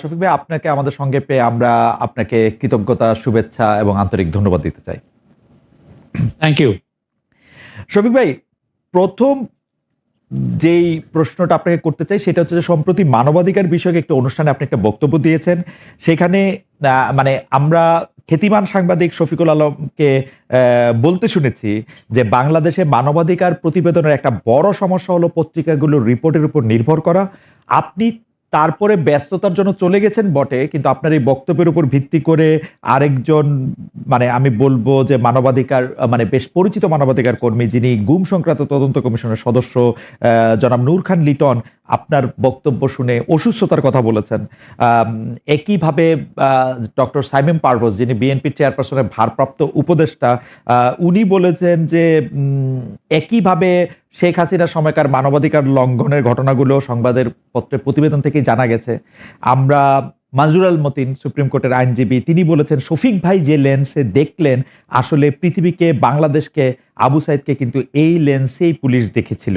শফিক ভাই আপনাকে আমাদের সঙ্গে পেয়ে আমরা আপনাকে কৃতজ্ঞতা শুভেচ্ছা এবং আন্তরিক ধন্যবাদ দিতে চাই। থ্যাংক ইউ শফিক ভাই প্রথম যেই প্রশ্নটা আপনাকে করতে চাই সেটা হচ্ছে যে সম্প্রতি মানবাধিকার বিষয়ক একটা অনুষ্ঠানে আপনি একটা বক্তব্য দিয়েছেন। সেখানে মানে আমরা খ্যাতিমান সাংবাদিক শফিকুল আলমকে বলতে শুনেছি যে বাংলাদেশে মানবাধিকার প্রতিবেদনের একটা বড় সমস্যা হলো পত্রিকাগুলোর রিপোর্টের উপর নির্ভর করা। আপনি তারপরে ব্যস্ততার জন্য চলে গেছেন বটে, কিন্তু আপনার এই বক্তব্যের উপর ভিত্তি করে আরেকজন মানে আমি বলব যে মানবাধিকার মানে বেশ পরিচিত মানবাধিকার কর্মী যিনি গুম সংক্রান্ত তদন্ত কমিশনের সদস্য জনাব নূর খান লিটন, আপনার বক্তব্য শুনে অসুস্থতার কথা বলেছেন। একইভাবে ডক্টর সাইমেম পারভোজ যিনি বিএনপি চেয়ারপারসনের ভারপ্রাপ্ত উপদেষ্টা উনি বলেছেন যে একইভাবে শেখ হাসিনার সময়কার মানবাধিকার লঙ্ঘনের ঘটনাগুলো সংবাদের পত্রে প্রতিবেদন থেকেই জানা গেছে। আমরা মাজুর আল মতিন, সুপ্রিম কোর্টের আইনজীবী, তিনি বলেছেন, শফিক ভাই যে লেন্সে দেখলেন, আসলে পৃথিবীকে, বাংলাদেশকে, আবু সাইদকে কিন্তু এই লেন্সেই পুলিশ দেখেছিল।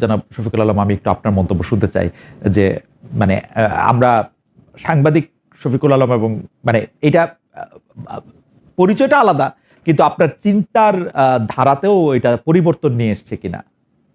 জনাব শফিকুল আলম, আমি একটু আপনার মন্তব্য শুনতে চাই, যে মানে আমরা সাংবাদিক শফিকুল আলম এবং মানে এটা পরিচয়টা আলাদা কিন্তু আপনার চিন্তার ধারাতেও এটা পরিবর্তন নিয়ে এসছে কিনা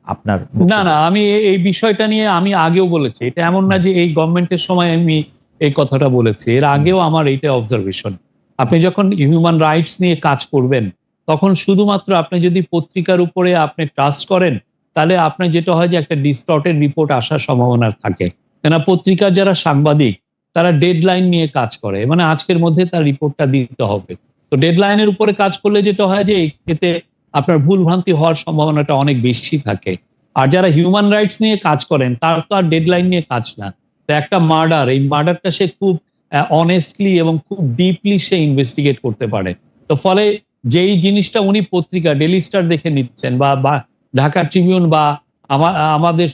আপনার না না, আমি এই বিষয়টা নিয়ে আমি আগেও বলেছি। এটা এমন না যে এই গভর্নমেন্টের সময় আমি এই কথাটা বলেছি। এর আগেও আমার এইটা অবজারভেশন আপনি যখন হিউম্যান রাইটস নিয়ে কাজ করবেন, তখন শুধুমাত্র আপনি যদি পত্রিকার উপরে আপনি ট্রাস্ট করেন, তাহলে আপনার যেটা হয় যে একটা ডিস্টর্টেড রিপোর্ট আসার সম্ভাবনা থাকে। কেন পত্রিকার যারা সাংবাদিক, তারা ডেডলাইন নিয়ে কাজ করে। মানে আজকের মধ্যে তার রিপোর্টটা দিতে হবে। তো ডেডলাইনের উপরে কাজ করলে যেটা হয় যে এতে আপনার ভুল ভ্রান্তি হওয়ার সম্ভাবনাটা অনেক বেশি থাকে। আর যারা হিউম্যান রাইটস নিয়ে কাজ করেন তার তো আর ডেডলাইন নিয়ে কাজ না। তো একটা মার্ডার এই মার্ডারটা সে খুব অনেস্টলি এবং খুব ডিপলি সে ইনভেস্টিগেট করতে পারে। তো ফলে যেই জিনিসটা উনি পত্রিকা ডেলি স্টার দেখে নিচ্ছেন বা ঢাকা ট্রিবিউন বা আমার আমাদের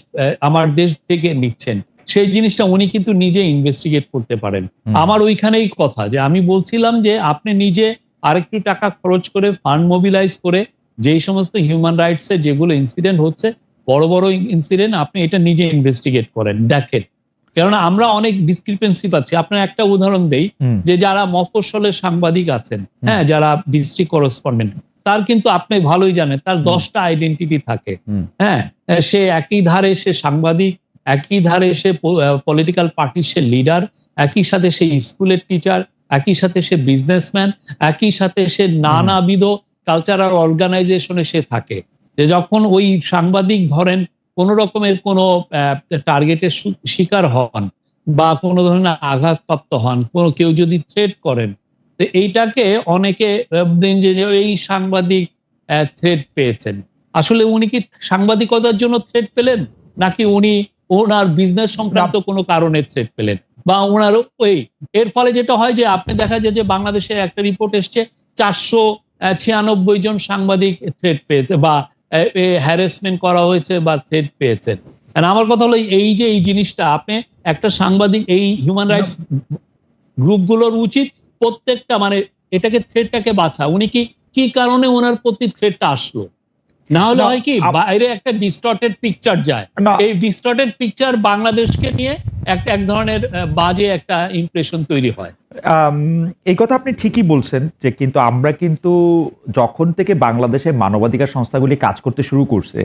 আমার দেশ থেকে নিচ্ছেন সেই জিনিসটা উনি কিন্তু নিজে ইনভেস্টিগেট করতে পারেন। আমার ওইখানেই কথা যে আমি বলছিলাম যে আপনি নিজে আরেকটু টাকা খরচ করে ফান্ড মোবিলাইজ করে যেই সমস্ত হিউম্যান রাইটস এর যেগুলো ইনসিডেন্ট হচ্ছে বড় বড় ইনসিডেন্ট আপনি এটা নিজে ইনভেস্টিগেট করেন দেখেন। কেননা আমরা অনেক ডিসক্রিপেন্সি পাচ্ছি। আপনার একটা উদাহরণ দেই যে যারা মফস্বলের সাংবাদিক আছেন হ্যাঁ যারা ডিস্ট্রিক্ট করেসপন্ডেন্ট তার কিন্তু আপনি ভালোই জানেন তার দশটা আইডেন্টিটি থাকে। হ্যাঁ সে একই ধারে সে সাংবাদিক একই ধারে সে পলিটিক্যাল পার্টির সে লিডার একই সাথে সে স্কুলের টিচার একই সাথে সে বিজনেসম্যান একই সাথে সে নানাবিধ কালচারাল অর্গানাইজেশনে সে থাকে। যে যখন ওই সাংবাদিক ধরেন কোন রকমের কোনো টার্গেটের শিকার হন বা কোনো ধরনের আঘাতপ্রাপ্ত হন কোনো কেউ যদি থ্রেট করেন তো এইটাকে অনেকে যে যে এই সাংবাদিক থ্রেট পেয়েছেন। আসলে উনি কি সাংবাদিকতার জন্য থ্রেট পেলেন? নাকি উনি ওনার বিজনেস সংক্রান্ত কোনো কারণে থ্রেট পেলেন? বা ওনার ওই এর ফলে যেটা হয় যে আপনি দেখা যায় যে বাংলাদেশে একটা রিপোর্ট এসছে চারশো ছিয়ানব্বই জন সাংবাদিক থ্রেট পেয়েছে বা হ্যারাসমেন্ট করা হয়েছে বা থ্রেট পেয়েছেন And আমার কথা হলো এই যে এই জিনিসটা আপনি একটা সাংবাদিক এই হিউম্যান রাইটস গ্রুপগুলোর উচিত প্রত্যেকটা মানে এটাকে থ্রেডটাকে বাছা উনি কি কি কারণে ওনার প্রতি থ্রেডটা আসলো? না হলে হয় কি বাইরে একটা ডিস্টর্টেড পিকচার যায়। এই ডিস্টর্টেড পিকচার বাংলাদেশকে নিয়ে একটা এক ধরনের বাজে একটা ইমপ্রেশন তৈরি হয়। এই কথা আপনি ঠিকই বলছেন যে কিন্তু আমরা কিন্তু যখন থেকে বাংলাদেশে মানবাধিকার সংস্থাগুলি কাজ করতে শুরু করছে,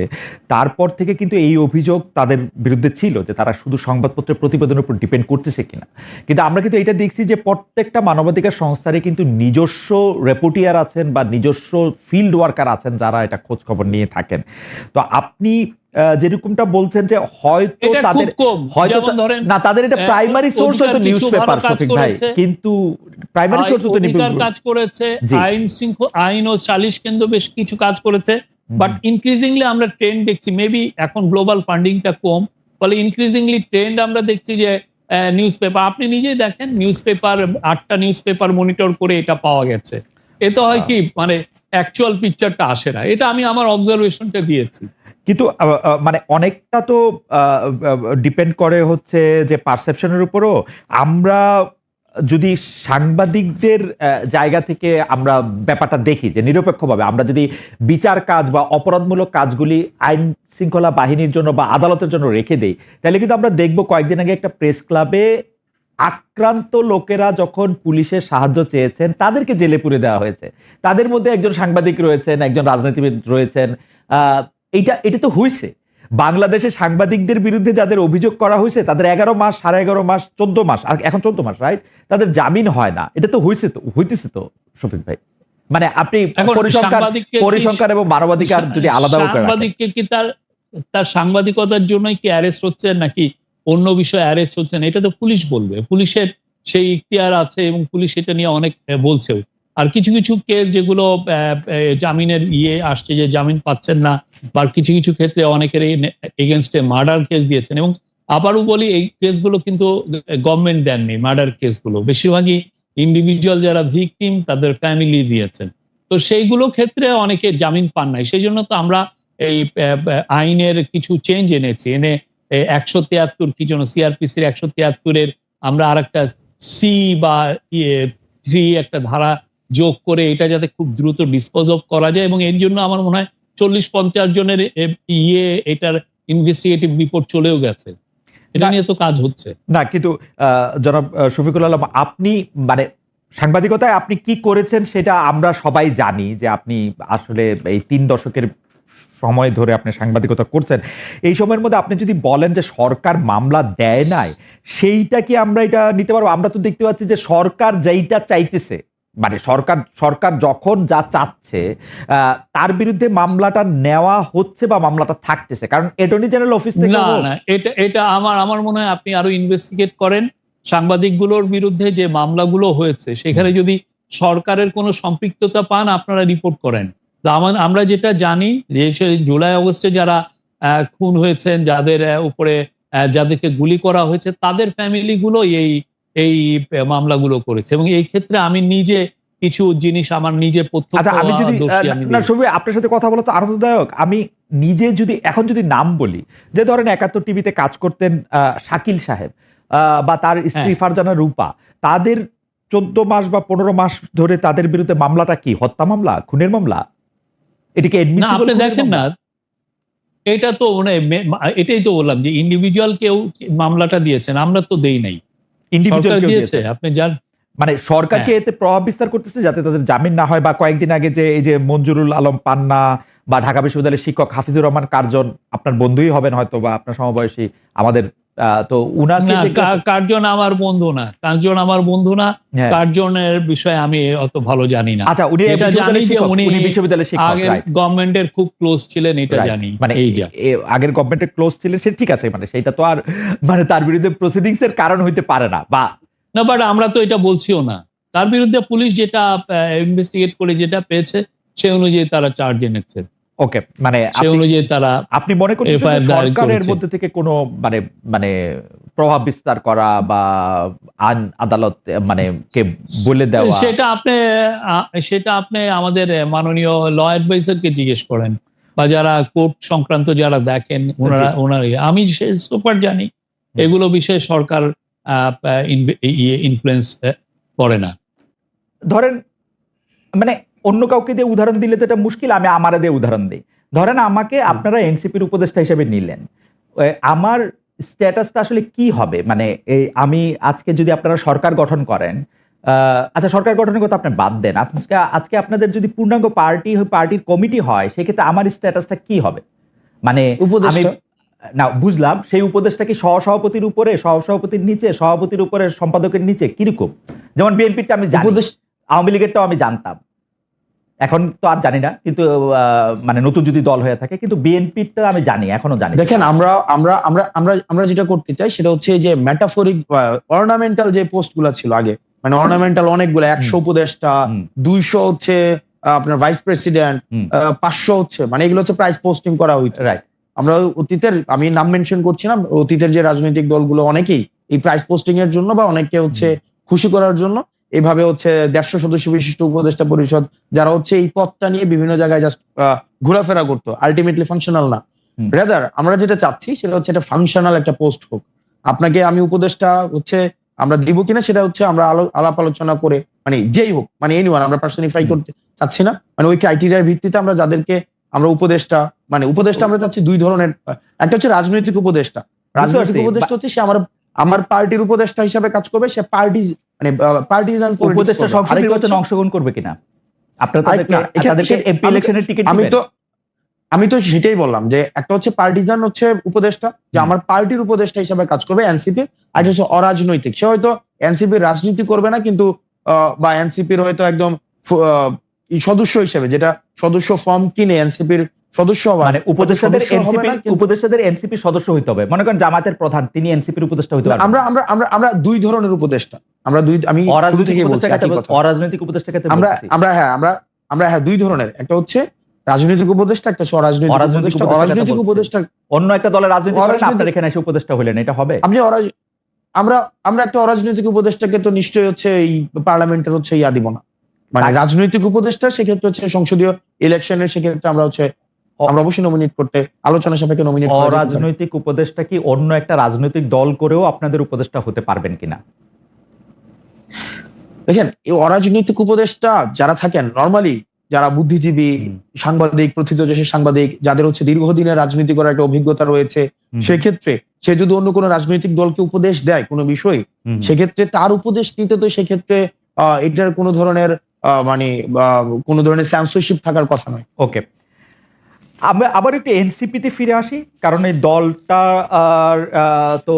তারপর থেকে কিন্তু এই অভিযোগ তাদের বিরুদ্ধে ছিল যে তারা শুধু সংবাদপত্রের প্রতিবেদনের উপর ডিপেন্ড করতেছে কিনা। কিন্তু আমরা কিন্তু এটা দেখছি যে প্রত্যেকটা মানবাধিকার সংস্থারই কিন্তু নিজস্ব রেপোর্টিয়ার আছেন বা নিজস্ব ফিল্ড ওয়ার্কার আছেন যারা এটা খোঁজ খবর নিয়ে থাকেন। তো আপনি যেরকমটা বলছেন যে হয়তো তাদের হয়তো না তাদের এটা প্রাইমারি সোর্স হয়তো নিউজ পেপার সঠিক ভাই। করেছে। কিন্তু প্রাইমারি সোর্স তো অধিকার কাজ করেছে আইন শৃঙ্খলা আইন ও সালিশ কেন্দ্র বেশ কিছু কাজ করেছে। বাট ইনক্রিজিংলি আমরা ট্রেন্ড দেখছি মেবি এখন গ্লোবাল ফান্ডিংটা কম। ফলে ইনক্রিজিংলি ট্রেন্ড আমরা দেখছি যে নিউজ পেপার আপনি নিজেই দেখেন নিউজ পেপার আটটা নিউজ পেপার মনিটর করে এটা পাওয়া গেছে। এতে হয় কি মানে অ্যাকচুয়াল পিকচারটা আসে না। এটা আমি আমার অবজারভেশনটা দিয়েছি। কিন্তু মানে অনেকটা তো ডিপেন্ড করে হচ্ছে যে পারসেপশনের উপরও। আমরা যদি সাংবাদিকদের জায়গা থেকে আমরা ব্যাপারটা দেখি যে নিরপেক্ষভাবে আমরা যদি বিচার কাজ বা অপরাধমূলক কাজগুলি আইন শৃঙ্খলা বাহিনীর জন্য বা আদালতের জন্য রেখে দেই, তাহলে কিন্তু আমরা দেখব কয়েকদিন আগে একটা প্রেস ক্লাবে আক্রান্ত লোকেরা যখন পুলিশের সাহায্য চেয়েছেন তাদেরকে জেলে পুরে দেওয়া হয়েছে। তাদের মধ্যে একজন সাংবাদিক রয়েছেন একজন রাজনীতিবিদ রয়েছেন। এইটা এটা তো হয়েছে বাংলাদেশে সাংবাদিকদের বিরুদ্ধে যাদের অভিযোগ করা হয়েছে তাদের এগারো মাস সাড়ে এগারো মাস চোদ্দ মাস এখন চোদ্দ মাস রাইট তাদের জামিন হয় না। এটা তো হয়েছে তো হইতেছে তো শফিক ভাই। মানে আপনি পরিসংখ্যান পরিসংখ্যান এবং মানবাধিকার যদি আলাদা সাংবাদিককে কি তার তার সাংবাদিকতার জন্যই কি অ্যারেস্ট হচ্ছেন নাকি অন্য বিষয়ে অ্যারেস্ট হচ্ছেন, এটা তো পুলিশ বলবে। পুলিশের সেই ইখতিয়ার আছে এবং পুলিশ এটা নিয়ে অনেক বলছেও। আর কিছু কিছু কেস যেগুলো জামিনের ইয়ে আসছে যে জামিন পাচ্ছেন না, বা কিছু কিছু ক্ষেত্রে অনেকের এগেনস্টে মার্ডার কেস দিয়েছেন এবং আবারও বলি, এই কেসগুলো কিন্তু গভর্নমেন্ট দেননি মার্ডার কেসগুলো বেশিরভাগই ইন্ডিভিজুয়াল যারা ভিকটিম তাদের ফ্যামিলি দিয়েছেন। তো সেইগুলো ক্ষেত্রে অনেকে জামিন পান নাই। সেই জন্য তো আমরা এই আইনের কিছু চেঞ্জ এনেছি। এনে একশো তিয়াত্তর কি জন্য সিআরপিসির একশো তিয়াত্তরের আমরা আর একটা সি বা ইয়ে থ্রি একটা ধারা যোগ করে এটা যাতে খুব দ্রুত ডিসপোজ অফ করা যায় এবং এর জন্য আমার মনে হয় চল্লিশ পঞ্চাশ জনের ইয়ে এটার ইনভেস্টিগেটিভ রিপোর্ট চলেও গেছে। এটা নিয়ে তো কাজ হচ্ছে। না কিন্তু আহ, জনাব শফিকুল আলম আপনি মানে সাংবাদিকতায় আপনি কি করেছেন সেটা আমরা সবাই জানি যে আপনি আসলে এই তিন দশকের সময় ধরে আপনি সাংবাদিকতা করছেন। এই সময়ের মধ্যে আপনি যদি বলেন যে সরকার মামলা দেয় নাই সেইটা কি আমরা এটা নিতে পারব? আমরা তো দেখতে পাচ্ছি যে সরকার যেইটা চাইতেছে মানে সরকার সরকার যখন যা চাচ্ছে তার বিরুদ্ধে মামলাটা নেওয়া হচ্ছে বা মামলাটা থাকতেছে। কারণ অ্যাটর্নি জেনারেল অফিস থেকে না না এটা এটা আমার আমার মনে হয় আপনি আরও ইনভেস্টিগেট করেন। সাংবাদিকগুলোর বিরুদ্ধে যে মামলাগুলো হয়েছে সেখানে যদি সরকারের কোনো সম্পৃক্ততা পান আপনারা রিপোর্ট করেন। আমার- আমরা যেটা জানি যে জুলাই অগস্টে যারা খুন হয়েছেন যাদের উপরে যাদেরকে গুলি করা হয়েছে তাদের ফ্যামিলিগুলো এই এই মামলাগুলো করেছে। এবং এই ক্ষেত্রে আমি নিজে কিছু জিনিস আমার নিজে আচ্ছা আমি যদি আপনার সাথে কথা বলা তো আনন্দদায়ক আমি নিজে যদি এখন যদি নাম বলি যে ধরেন একাত্তর টিভিতে কাজ করতেন আহ, শাকিল সাহেব আহ, বা তার স্ত্রী হ্যাঁ। ফারজানা রূপা তাদের চোদ্দ মাস বা পনেরো মাস ধরে তাদের বিরুদ্ধে মামলাটা কি? হত্যা মামলা? খুনের মামলা? এটিকে না আপনি দেখেন না এটা তো মানে এটাই তো বললাম যে ইন্ডিভিজুয়াল কেউ মামলাটা দিয়েছেন আমরা তো দেই নাই কেউ দিয়েছে। আপনি যান মানে সরকারকে হ্যাঁ। এতে প্রভাব বিস্তার করতেছে যাতে তাদের জামিন না হয় বা কয়েকদিন আগে যে এই যে মঞ্জুরুল আলম পান্না বা ঢাকা বিশ্ববিদ্যালয়ের শিক্ষক হাফিজুর রহমান কার্জন আপনার বন্ধুই হবেন হয়তো বা আপনার সমবয়সী আমাদের তো উনাকে কার্জন আমার বন্ধু না। কার্জন আমার বন্ধু না। হ্যাঁ। কার্জনের বিষয়ে আমি অত ভালো জানি না। আচ্ছা উনি যেটা জানি যে উনি বিশ্ববিদ্যালয়ের শিক্ষক আগের গভর্নমেন্টের খুব ক্লোজ ছিলেন এটা জানি। মানে এই যা। আগের গভর্নমেন্টের ক্লোজ ছিলেন সে ঠিক আছে মানে সেটা তো আর মানে তার বিরুদ্ধে প্রসিডিংস এর কারণ হইতে পারে না বা না বাট আমরা তো এটা বলছিও না। তার বিরুদ্ধে পুলিশ যেটা ইনভেস্টিগেট করে যেটা পেয়েছে সে অনুযায়ী তারা চার্জ এনেছে। ওকে মানে সে আপনি- অনুযায়ী তারা আপনি মনে করছেন সরকারের মধ্যে থেকে কোনো মানে মানে প্রভাব বিস্তার করা বা আইন আদালত মানে কে বলে দেওয়া? সেটা আপনি সেটা আপনি আমাদের মাননীয় ল অ্যাডভাইজারকে জিজ্ঞেস করেন বা যারা কোর্ট সংক্রান্ত যারা দেখেন ওনারা ওনারা আমি সে সুপার জানি। এগুলো বিষয়ে সরকার ইনফ্লুয়েন্স করে না। ধরেন মানে অন্য কাউকে দিয়ে উদাহরণ দিলে তো এটা মুশকিল আমি আমারে দিয়ে উদাহরণ দিই। ধরেন আমাকে আপনারা এনসিপির উপদেষ্টা হিসেবে নিলেন। আমার স্ট্যাটাসটা আসলে কি হবে? মানে এই আমি আজকে যদি আপনারা সরকার গঠন করেন আচ্ছা সরকার গঠনের কথা আপনি বাদ দেন। আজকে আজকে আপনাদের যদি পূর্ণাঙ্গ পার্টি পার্টির কমিটি হয় সেক্ষেত্রে আমার স্ট্যাটাসটা কি হবে? মানে আমি না বুঝলাম সেই উপদেশটা কি সহসভাপতির উপরে সহসভাপতির নিচে সভাপতির উপরে সম্পাদকের নিচে কীরকম? যেমন বিএনপিটা আমি জানি। উপদেশ আওয়ামী লীগেরটাও আমি জানতাম। এখন তো আর জানি না কিন্তু মানে নতুন যদি দল হয়ে থাকে কিন্তু বিএনপিটা আমি জানি এখনও জানি দেখেন আমরা আমরা আমরা আমরা আমরা যেটা করতে চাই সেটা হচ্ছে যে মেটাফরিক অর্নামেন্টাল যে পোস্টগুলো ছিল আগে মানে অর্নামেন্টাল অনেকগুলো একশো উপদেষ্টা দুইশো হচ্ছে আপনার ভাইস প্রেসিডেন্ট। পাঁচশো হচ্ছে মানে এগুলো হচ্ছে প্রাইস পোস্টিং করা হইতো। রাইট আমরা অতীতের আমি নাম মেনশন করছি না অতীতের যে রাজনৈতিক দলগুলো অনেকেই এই প্রাইস পোস্টিং এর জন্য বা অনেককে হচ্ছে খুশি করার জন্য এইভাবে হচ্ছে দেড়শো সদস্য বিশিষ্ট উপদেষ্টা পরিষদ যারা হচ্ছে এই পথটা নিয়ে বিভিন্ন জায়গায় জাস্ট ঘোরাফেরা করতো আলটিমেটলি ফাংশনাল না হুম। রেদার আমরা যেটা চাচ্ছি সেটা হচ্ছে একটা ফাংশনাল একটা পোস্ট হোক আপনাকে আমি উপদেষ্টা হচ্ছে আমরা দিব কিনা সেটা হচ্ছে আমরা আলো- আলাপ আলোচনা করে মানে যেই হোক মানে এনিওয়ান আমরা পার্সনিফাই। করতে চাচ্ছি না মানে ওই ক্রাইটেরিয়ার ভিত্তিতে আমরা যাদেরকে আমরা উপদেষ্টা মানে উপদেষ্টা আমরা চাচ্ছি দুই ধরনের একটা হচ্ছে রাজনৈতিক উপদেষ্টা রাজনৈতিক। উপদেষ্টা হচ্ছে সে আমার আমার পার্টির উপদেষ্টা হিসাবে কাজ করবে সে পার্টি মানে পার্টিজান উপদেষ্টা সংসদ নির্বাচনে অংশগ্রহণ করবে কিনা? আপনারা তাদেরকে এমপি ইলেকশনের টিকিট আমি তো আমি তো সেটাই বললাম যে একটা হচ্ছে পার্টিজান হচ্ছে উপদেষ্টা যে আমার পার্টির উপদেষ্টা হিসাবে কাজ করবে এনসিপি আর হচ্ছে অরাজনৈতিক। সে হয়তো এনসিপির রাজনীতি করবে না কিন্তু বা এনসিপির হয়তো একদম সদস্য হিসেবে যেটা সদস্য ফর্ম কিনে এনসিপির সদস্য মানে উপদেষ্টাদের এনসিপি উপদেষ্টাদের এনসিপি সদস্য হইতে হবে। মনে করেন জামাতের প্রধান তিনি এনসিপির উপদেষ্টা হইতে পারবেন আমরা আমরা আমরা আমরা দুই ধরনের উপদেষ্টা। আমরা দুই আমি শুরু থেকে বলছি। অরাজনৈতিক উপদেষ্টা আমরা আমরা হ্যাঁ আমরা আমরা হ্যাঁ দুই ধরনের। একটা হচ্ছে রাজনৈতিক উপদেষ্টা একটা অরাজনৈতিক উপদেষ্টা। অরাজনৈতিক উপদেষ্টা অন্য একটা দলের রাজনীতি করেন আপনার এখানে এসে উপদেষ্টা হলেন এটা হবে? আপনি অরাজ আমরা আমরা একটা অরাজনৈতিক উপদেষ্টাকে তো নিশ্চয়ই হচ্ছে এই পার্লামেন্টের হচ্ছে ইয়া দিব না। মানে রাজনৈতিক উপদেষ্টা সেক্ষেত্রে হচ্ছে সংসদীয় ইলেকশনের সেক্ষেত্রে আমরা হচ্ছে আমরা অবশ্যই নমিনেট করতে আলোচনা সাপেক্ষে নমিনেট অরাজনৈতিক উপদেষ্টা কি অন্য একটা রাজনৈতিক দল করেও আপনাদের উপদেষ্টা হতে পারবেন কিনা? দেখেন এই অরাজনৈতিক উপদেষ্টা যারা থাকেন নর্মালি যারা বুদ্ধিজীবী। সাংবাদিক প্রথিতযশের সাংবাদিক যাদের হচ্ছে দীর্ঘদিনের রাজনীতি করার একটা অভিজ্ঞতা রয়েছে সেক্ষেত্রে সে যদি অন্য কোনো রাজনৈতিক দলকে উপদেশ দেয় কোনো বিষয়ে সেক্ষেত্রে তার উপদেশ নিতে তো সেক্ষেত্রে আহ, এটার কোনো ধরনের আহ, মানে কোনো ধরনের স্যামসরশিপ থাকার কথা নয়। ওকে। আমরা আবার একটু এনসিপিতে ফিরে আসি কারণ এই দলটা তো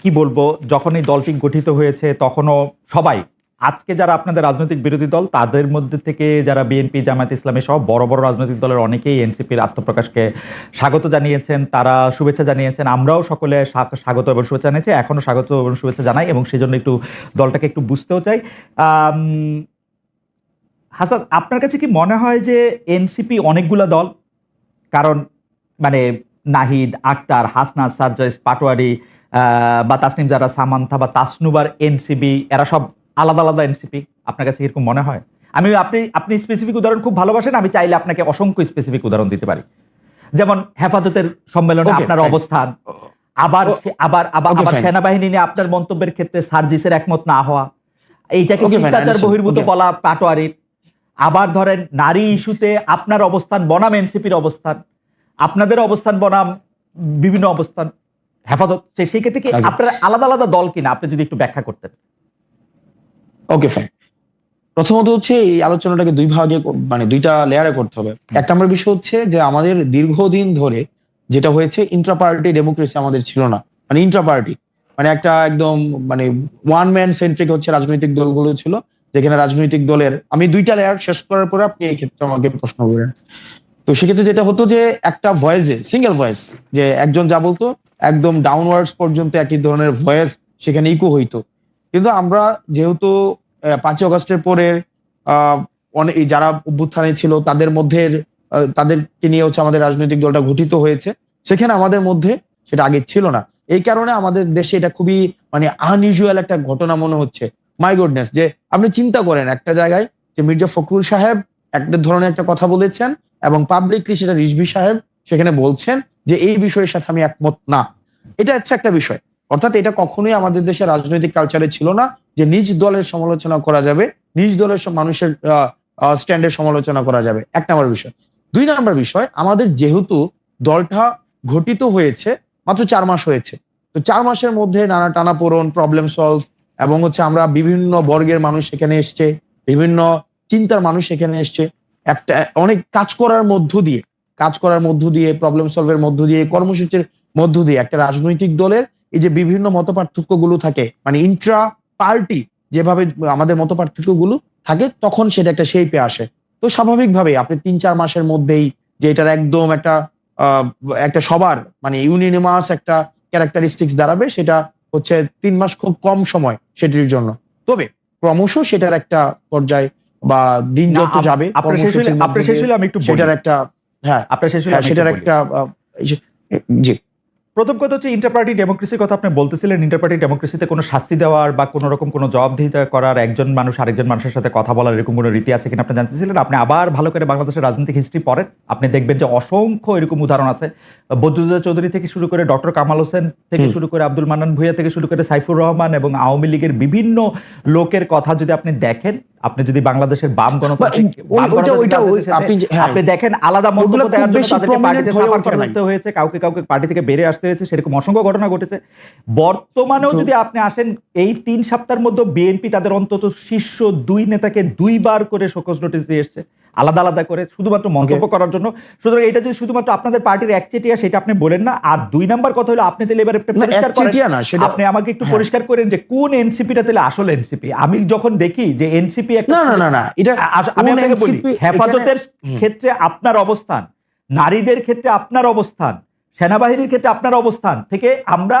কি বলব, যখন এই দলটি গঠিত হয়েছে, তখনও সবাই, আজকে যারা আপনাদের রাজনৈতিক বিরোধী দল, তাদের মধ্যে থেকে যারা বিএনপি, জামায়াত ইসলামী সহ বড় বড় রাজনৈতিক দলের অনেকেই এনসিপির আত্মপ্রকাশকে স্বাগত জানিয়েছেন, তারা শুভেচ্ছা জানিয়েছেন, আমরাও সকলে স্বাগত এবং শুভেচ্ছা জানিয়েছি, এখনও স্বাগত এবং শুভেচ্ছা জানাই এবং সেজন্য একটু দলটাকে একটু বুঝতেও চাই। হাসান, আপনার কাছে কি মনে হয় যে এনসিপি অনেকগুলা দল? কারণ মানে নাহিদ, আক্তার, হাসনাত সারজয়েস পাটোয়ারি বা তাসনিম যারা সামান্থা বা তাসনুবার এনসিবি এরা সব আলাদা আলাদা এনসিপি। আপনার কাছে এরকম মনে হয়? আমি আপনি আপনি স্পেসিফিক উদাহরণ খুব ভালোবাসেন আমি চাইলে আপনাকে অসংখ্য স্পেসিফিক উদাহরণ দিতে পারি। যেমন হেফাজতের সম্মেলনে আপনার অবস্থান আবার আবার আবার আবার সেনাবাহিনী নিয়ে আপনার মন্তব্যের ক্ষেত্রে সার্জিসের একমত না হওয়া। এইটাকে শিষ্টাচার বহির্ভূত বলা পাটোয়ারির আবার ধরেন নারী ইস্যুতে আপনার অবস্থান বনাম এনসিপির অবস্থান। আপনাদের অবস্থান বনাম বিভিন্ন অবস্থান। হেফাজত সেই ক্ষেত্রে কি আপনার আলাদা আলাদা দল কিনা? আপনি যদি একটু ব্যাখ্যা করতেন। ওকে ফাইন প্রথমত হচ্ছে এই আলোচনাটাকে দুই ভাগে মানে দুইটা লেয়ারে করতে হবে। এক নম্বর বিষয় হচ্ছে যে আমাদের দীর্ঘদিন ধরে যেটা হয়েছে ইন্ট্রা পার্টি ডেমোক্রেসি আমাদের ছিল না। মানে ইন্ট্রা পার্টি মানে একটা একদম মানে ওয়ান ম্যান সেন্ট্রিক হচ্ছে রাজনৈতিক দলগুলো ছিল যেখানে রাজনৈতিক দলের আমি দুইটা লেয়ার শেষ করার পরে আপনি এই ক্ষেত্রে আমাকে প্রশ্ন করেন তো সেক্ষেত্রে যেটা হতো যে একটা ভয়েসে সিঙ্গেল ভয়েস যে একজন যা বলতো একদম ডাউনওয়ার্ডস পর্যন্ত একই ধরনের ভয়েস সেখানে ইকো হইতো। কিন্তু আমরা যেহেতু পাঁচই অগস্টের পরে অনেক যারা অভ্যুত্থানে ছিল তাদের মধ্যে তাদেরকে নিয়ে হচ্ছে আমাদের রাজনৈতিক দলটা গঠিত হয়েছে, সেখানে আমাদের মধ্যে সেটা আগে ছিল না। এই কারণে আমাদের দেশে এটা খুবই মানে আনইউজুয়াল একটা ঘটনা মনে হচ্ছে। মাই গুডনেস যে আপনি চিন্তা করেন একটা জায়গায় যে মির্জা ফখরুল সাহেব একটা ধরনের একটা কথা বলেছেন এবং পাবলিকলি সেটা রিজভি সাহেব সেখানে বলছেন যে এই বিষয়ের সাথে আমি একমত না। এটা হচ্ছে একটা বিষয়। অর্থাৎ এটা কখনোই আমাদের দেশের রাজনৈতিক কালচারে ছিল না যে নিজ দলের সমালোচনা করা যাবে, নিজ দলের মানুষের স্ট্যান্ডের সমালোচনা করা যাবে। এক নম্বর বিষয়। দুই নম্বর বিষয়, আমাদের যেহেতু দলটা ঘটিত হয়েছে মাত্র চার মাস হয়েছে। তো চার মাসের মধ্যে নানা টানা টানাপোড়ন প্রবলেম সলভ এবং হচ্ছে আমরা বিভিন্ন বর্গের মানুষ সেখানে এসছে, বিভিন্ন চিন্তার মানুষ সেখানে এসছে। একটা, অনেক কাজ করার মধ্য দিয়ে কাজ করার মধ্য দিয়ে প্রবলেম সলভের মধ্য দিয়ে কর্মসূচির মধ্য দিয়ে একটা রাজনৈতিক দলের এই যে বিভিন্ন মতগুলো থাকে মানে ইন্ট্রা পার্টি যেভাবে আমাদের মতগুলো থাকে তখন সেটা একটা শেপে আসে। তো স্বাভাবিকভাবে আপনি তিন চার মাসের মধ্যেই যে এটার একদম একটা একটা সবার মানে ইউনিনিমাস একটা ক্যারেক্টারিস্টিক্স দাঁড়াবে সেটা হচ্ছে তিন মাস খুব কম সময় সেটির জন্য। তবে ক্রমশ সেটার একটা পর্যায় বা দিন যত যাবে সেটার একটা হ্যাঁ। আপনার শেষ হ্যাঁ, সেটার একটা জি। প্রথম কথা হচ্ছে ইন্টারপার্টি ডেমোক্রেসির কথা আপনি বলতেছিলেন ইন্টারপার্টি ডেমোক্রেসিতে কোনো শাস্তি দেওয়ার বা কোনো রকম কোনো জবাবদিহিতা করার একজন মানুষ আরেকজন মানুষের সাথে কথা বলার এরকম কোনো রীতি আছে কিনা আপনি জানতেছিলেন? আপনি আবার ভালো করে বাংলাদেশের রাজনৈতিক হিস্ট্রি পড়েন। আপনি দেখবেন যে অসংখ্য এরকম উদাহরণ আছে। বদরুদ্দোজা চৌধুরী থেকে শুরু করে ডক্টর কামাল হোসেন থেকে শুরু করে আব্দুল মান্নান ভুইয়া থেকে শুরু করে সাইফুর রহমান এবং আওয়ামী লীগের বিভিন্ন লোকের কথা যদি আপনি দেখেন আপনি যদি বাংলাদেশের বাম আপনি দেখেন আলাদা মন্তব্য হয়ে হয়েছে কাউকে কাউকে পার্টি থেকে বেড়ে আসতে হয়েছে সেরকম অসংখ্য ঘটনা ঘটেছে। বর্তমানেও যদি আপনি আসেন এই তিন সপ্তাহের মধ্যে বিএনপি তাদের অন্তত শীর্ষ দুই নেতাকে দুইবার করে শোকজ নোটিশ দিয়ে এসছে। আলাদা আলাদা করে শুধুমাত্র মন্তব্য করার জন্য। সুতরাং এটা যদি শুধুমাত্র আপনাদের পার্টির একচেটিয়া সেটা আপনি বলেন না। আর দুই নাম্বার কথা হলো আপনি তাহলে এবার আপনি আমাকে একটু হ্যাঁ। পরিষ্কার করেন যে কোন এনসিপিটা তাহলে আসল এনসিপি আমি যখন দেখি যে এনসিপি না না না এটা আমি আপনাকে বলি হেফাজতের ক্ষেত্রে আপনার অবস্থান নারীদের ক্ষেত্রে আপনার অবস্থান সেনাবাহিনীর ক্ষেত্রে আপনার অবস্থান থেকে আমরা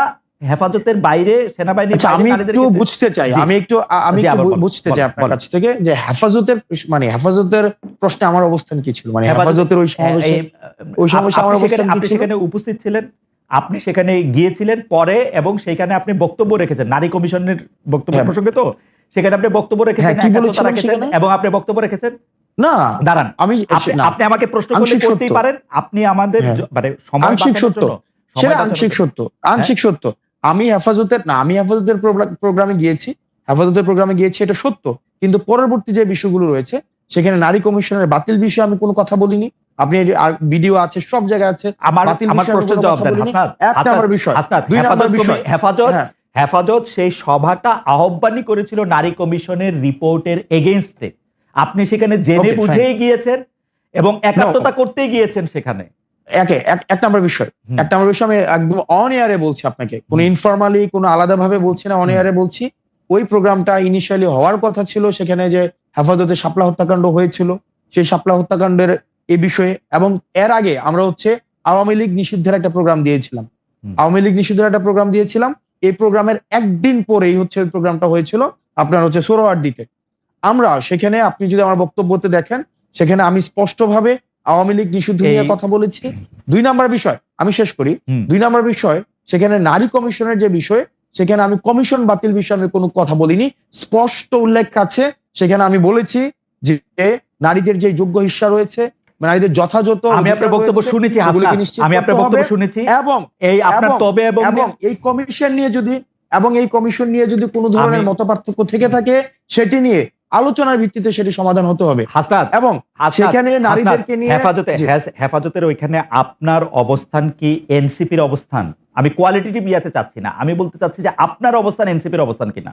হেফাজতের বাইরে সেনাবাহিনীর আচ্ছা আমি একটু বুঝতে চাই। আমি একটু আমি একটু বুঝতে চাই আপনার কাছ থেকে যে হেফাজতের মানে হেফাজতের প্রশ্নে আমার অবস্থান কি ছিল? মানে হেফাজত- হেফাজতের ওই সমাবেশে ওই সমাবেশে আমার অবস্থান কি ছিল? সেখানে উপস্থিত ছিলেন। আপনি সেখানে গিয়েছিলেন পরে এবং সেখানে আপনি বক্তব্য রেখেছেন। নারী কমিশনের বক্তব্য হ্যাঁ। প্রসঙ্গে তো? সেখানে আপনি বক্তব্য রেখেছেন হ্যাঁ, কি সেখানে? এবং আপনি বক্তব্য রেখেছেন? না দাঁড়ান। আমি আপনি আমাকে প্রশ্ন করলে করতেই পারেন। আপনি আমাদের হ্যাঁ। মানে সময় আংশিক সত্য। সেটা আংশিক সত্য। আংশিক সত্য। আমি হেফাজতের না আমি হেফাজতের প্রোগ্রামে গিয়েছি। হেফাজতের প্রোগ্রামে গিয়েছি এটা সত্য। কিন্তু পরবর্তী যে বিষয়গুলো রয়েছে সেখানে নারী কমিশনের বাতিল বিষয়ে আমি কোনো কথা বলিনি। আপনি ভিডিও আছে সব জায়গায় আছে। আমার আমার প্রশ্নের জবাব দেন বলিনি। হাসনাত এক হাসনাত, নম্বর বিষয়। দুই হেফাজত নম্বর বিষয় হেফাজত হ্যাঁ। হেফাজত সেই সভাটা আহ্বানই করেছিল নারী কমিশনের রিপোর্টের এগেইনস্টে। আপনি সেখানে জেনে বুঝেই গিয়েছেন এবং একাত্মতা করতেই গিয়েছেন সেখানে। একে এক নম্বর বিষয়। এক নম্বর বিষয় আমি একদম অন এয়ারে বলছি আপনাকে। কোনো ইনফরমালি কোনো আলাদা ভাবে বলছি না অন। এয়ারে বলছি। ওই প্রোগ্রামটা ইনিশিয়ালি হওয়ার কথা ছিল সেখানে যে হেফাজতে শাপলা হত্যাকাণ্ড হয়েছিল সেই শাপলা হত্যাকাণ্ডের এই বিষয়ে। এবং এর আগে আমরা হচ্ছে আওয়ামী লীগ নিষিদ্ধের একটা প্রোগ্রাম দিয়েছিলাম। আওয়ামী লীগ নিষিদ্ধের একটা প্রোগ্রাম দিয়েছিলাম। এই প্রোগ্রামের একদিন পরেই হচ্ছে ওই প্রোগ্রামটা হয়েছিল আপনার হচ্ছে সোরোয়ার্ডিতে আমরা সেখানে আপনি যদি আমার বক্তব্যতে দেখেন সেখানে আমি স্পষ্টভাবে আওয়ামী লীগ নিষিদ্ধ নিয়ে কথা বলেছি। দুই নাম্বার বিষয় আমি শেষ করি। দুই নাম্বার বিষয় সেখানে নারী কমিশনের যে বিষয় সেখানে আমি কমিশন বাতিল বিষয়ে আমি কোনো কথা বলিনি। স্পষ্ট উল্লেখ আছে সেখানে আমি বলেছি যে নারীদের যে যোগ্য হিস্সা রয়েছে নারীদের যথাযথ আমি আপনার বক্তব্য শুনেছি আমি আপনার বক্তব্য শুনেছি। এবং এই আপনার তবে এবং এই কমিশন নিয়ে যদি এবং এই কমিশন নিয়ে যদি কোনো ধরনের মতপার্থক্য থেকে থাকে সেটি নিয়ে আলোচনার ভিত্তিতে সেটি সমাধান হতে হবে। হাসনাত এবং সেখানে নারীদেরকে নিয়ে হেফাজতে হেফাজতের ওইখানে আপনার অবস্থান কি? এনসিপির অবস্থান? আমি কোয়ালিটিটিভ বিয়াতে চাচ্ছি না। আমি বলতে চাচ্ছি যে আপনার অবস্থান এনসিপির অবস্থান কিনা?